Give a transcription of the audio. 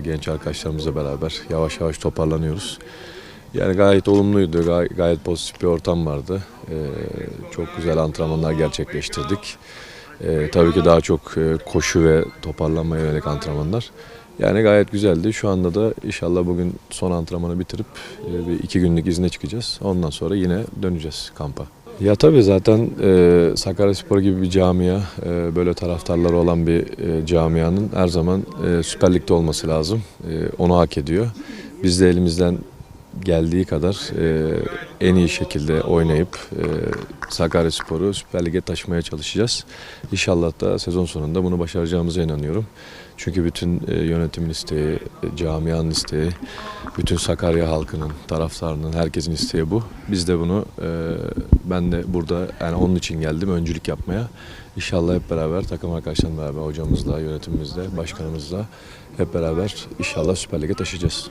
genç arkadaşlarımızla beraber yavaş yavaş toparlanıyoruz. Yani gayet olumluydu, gay- gayet pozitif bir ortam vardı. E, çok güzel antrenmanlar gerçekleştirdik. E, tabii ki daha çok e, koşu ve toparlanmaya yönelik antrenmanlar. Yani gayet güzeldi. Şu anda da inşallah bugün son antrenmanı bitirip e, bir iki günlük izne çıkacağız. Ondan sonra yine döneceğiz kampa. Ya tabii zaten e, Sakaryaspor gibi bir camia, e, böyle taraftarları olan bir e, camianın her zaman e, Süper Lig'de olması lazım. E, onu hak ediyor. Biz de elimizden geldiği kadar e, en iyi şekilde oynayıp e, Sakaryaspor'u Süper Lig'e taşımaya çalışacağız. İnşallah da sezon sonunda bunu başaracağımıza inanıyorum. Çünkü bütün e, yönetimin isteği, e, camianın isteği, bütün Sakarya halkının, taraftarının, herkesin isteği bu. Biz de bunu, e, ben de burada yani onun için geldim, öncülük yapmaya. İnşallah hep beraber, takım arkadaşlarımla beraber, hocamızla, yönetimimizle, başkanımızla hep beraber inşallah Süper Lig'e taşıyacağız.